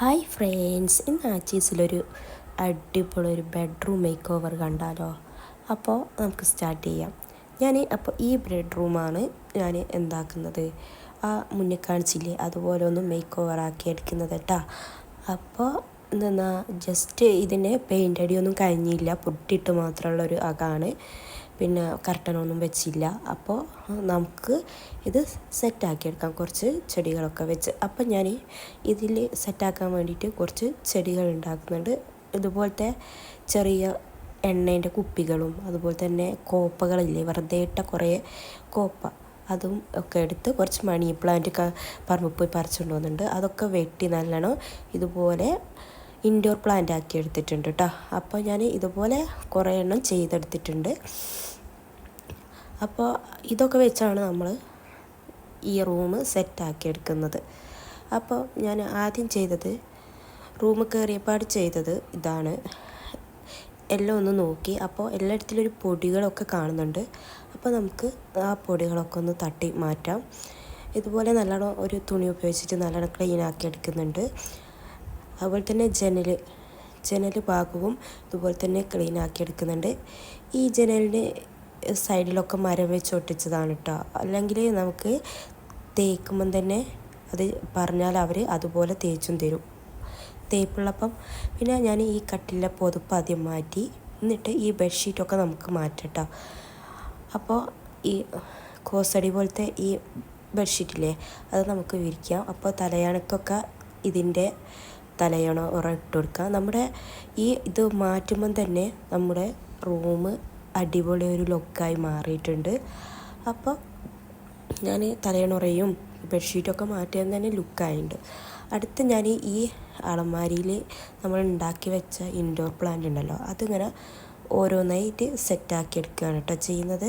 Hi friends ഇന്ന് ആച്ചീസിലൊരു അടിപൊളി ഒരു ബെഡ്റൂം മേക്ക് ഓവർ കണ്ടാലോ? അപ്പോൾ നമുക്ക് സ്റ്റാർട്ട് ചെയ്യാം. ഞാൻ അപ്പോൾ ഈ ബെഡ്റൂമാണ് ഞാൻ എന്താക്കുന്നത്? ആ മുന്നേ കാണിച്ചില്ലേ? അതുപോലെ ഒന്ന് മേക്ക് ഓവർ ആക്കി എടുക്കുന്നത് കേട്ടോ അപ്പോൾ എന്താ ജസ്റ്റ് ഇതിന് പെയിന്റ് അടിയൊന്നും കഴിഞ്ഞില്ല. പൊട്ടിയിട്ട് മാത്രമുള്ളൊരു അകാണ്. പിന്നെ കർട്ടനൊന്നും വെച്ചില്ല. അപ്പോൾ നമുക്ക് ഇത് സെറ്റാക്കിയെടുക്കാം. കുറച്ച് ചെടികളൊക്കെ വെച്ച്. അപ്പം ഞാൻ ഇതിൽ സെറ്റാക്കാൻ വേണ്ടിയിട്ട് കുറച്ച് ചെടികൾ ഉണ്ടാക്കുന്നുണ്ട്. ഇതുപോലത്തെ ചെറിയ എണ്ണേന്റെ കുപ്പികളും അതുപോലെ തന്നെ കോപ്പകളില്ലേ വെറുതെ ഇട്ട കുറേ കോപ്പ അതും ഒക്കെ എടുത്ത് കുറച്ച് മണി പ്ലാന്റ് പറമ്പിൽ പോയി പറിച്ചുകൊണ്ട് വന്നിട്ടുണ്ട്. അതൊക്കെ വെട്ടി നല്ലോണം ഇതുപോലെ ഇൻഡോർ പ്ലാന്റ് ആക്കി എടുത്തിട്ടുണ്ട് കേട്ടോ അപ്പോൾ ഞാൻ ഇതുപോലെ കുറേ എണ്ണം ചെയ്തെടുത്തിട്ടുണ്ട്. അപ്പോൾ ഇതൊക്കെ വെച്ചാണ് നമ്മൾ ഈ റൂം സെറ്റാക്കി എടുക്കുന്നത്. അപ്പോൾ ഞാൻ ആദ്യം ചെയ്തത് റൂം കയറിയപ്പാട് ചെയ്തത് ഇതാണ്. എല്ലാം ഒന്ന് നോക്കി. അപ്പോൾ എല്ലായിടത്തിലും ഒരു പൊടികളൊക്കെ കാണുന്നുണ്ട്. അപ്പോൾ നമുക്ക് ആ പൊടികളൊക്കെ ഒന്ന് തട്ടി മാറ്റാം. ഇതുപോലെ നല്ലോണം ഒരു തുണി ഉപയോഗിച്ചിട്ട് നല്ലോണം ക്ലീൻ ആക്കി എടുക്കുന്നുണ്ട്. അതുപോലെ തന്നെ ജനൽ ജനൽ ഭാഗവും ഇതുപോലെ തന്നെ ക്ലീൻ ആക്കി എടുക്കുന്നുണ്ട്. ഈ ജനലിന് സൈഡിലൊക്കെ മരം വെച്ച് ഒട്ടിച്ചതാണ് കേട്ടോ അല്ലെങ്കിൽ നമുക്ക് തേക്കുമ്പം തന്നെ അത് പറഞ്ഞാൽ അവർ അതുപോലെ തേച്ചും തരും. തേപ്പുള്ളപ്പം പിന്നെ ഞാൻ ഈ കട്ടിലെ പൊതുപ്പ് ആദ്യം മാറ്റി എന്നിട്ട് ഈ ബെഡ്ഷീറ്റൊക്കെ നമുക്ക് മാറ്റട്ടോ അപ്പോൾ ഈ കോസടി പോലത്തെ ഈ ബെഡ്ഷീറ്റില്ലേ അത് നമുക്ക് വിരിക്കാം. അപ്പോൾ തലയണക്കൊക്കെ ഇതിന്റെ തലയണ ഉറ ഇട്ട് കൊടുക്കാം. നമ്മുടെ ഈ ഇത് മാറ്റുമ്പം തന്നെ നമ്മുടെ റൂം അടിപൊളി ഒരു ലുക്കായി മാറിയിട്ടുണ്ട്. അപ്പോൾ ഞാൻ തലയണുറയും ബെഡ്ഷീറ്റൊക്കെ മാറ്റിയാൽ തന്നെ ലുക്കായിട്ടുണ്ട് അടുത്ത് ഞാൻ ഈ അളമാരിയിൽ നമ്മൾ ഉണ്ടാക്കി വെച്ച ഇൻഡോർ പ്ലാന്റ് ഉണ്ടല്ലോ അതിങ്ങനെ ഓരോന്നായിട്ട് സെറ്റാക്കി എടുക്കുകയാണ് കേട്ടോ ചെയ്യുന്നത്.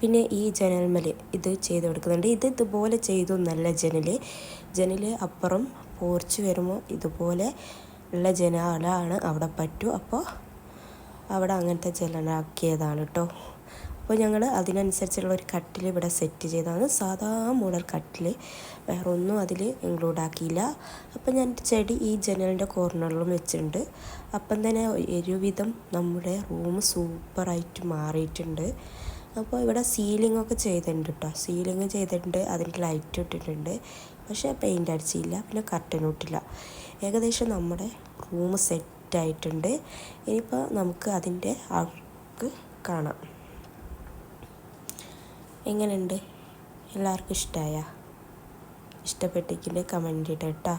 പിന്നെ ഈ ജനൽമൽ ഇത് ചെയ്ത് കൊടുക്കുന്നുണ്ട്. ഇത് ഇതുപോലെ ചെയ്തു നല്ല ജനൽ ജനൽ അപ്പുറം പോർച്ച് വരുമ്പോൾ ഇതുപോലെ ഉള്ള ജനാലാണ് അവിടെ പറ്റൂ. അപ്പോൾ അവിടെ അങ്ങനത്തെ ജലനാക്കിയതാണ് കേട്ടോ. അപ്പോൾ ഞങ്ങൾ അതിനനുസരിച്ചുള്ള ഒരു കട്ടിൽ ഇവിടെ സെറ്റ് ചെയ്തതാണ്. സാധാ മോഡൽ കട്ടിൽ. വേറെ ഒന്നും അതിൽ ഇൻക്ലൂഡ് ആക്കിയില്ല. അപ്പം ഞാൻ ചെടി ഈ ജനലിന്റെ കോർണറിലും വെച്ചിട്ടുണ്ട്. അപ്പം തന്നെ ഒരുവിധം നമ്മുടെ റൂം സൂപ്പറായിട്ട് മാറിയിട്ടുണ്ട്. അപ്പോൾ ഇവിടെ സീലിംഗ് ഒക്കെ ചെയ്തിട്ടുണ്ട് കേട്ടോ. സീലിംഗ് ചെയ്തിട്ടുണ്ട് അതിന്റെ ലൈറ്റ് ഇട്ടിട്ടുണ്ട്. പക്ഷേ പെയിന്റ് അടിച്ചില്ല പിന്നെ കർട്ടൻ ഇട്ടില്ല. ഏകദേശം നമ്മുടെ റൂം സെറ്റ് ആയിട്ടുണ്ട്. ഇനിയിപ്പോൾ നമുക്ക് അതിന്റെ ആർക്ക് കാണാം. എങ്ങനെയുണ്ട്? എല്ലാവർക്കും ഇഷ്ടമായ ഇഷ്ടപ്പെട്ടെങ്കിൽ കമന്റ് ഇട കേട്ടോ.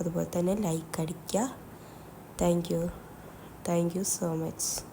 അതുപോലെ തന്നെ ലൈക്ക് അടിക്കുക. Thank you thank you so much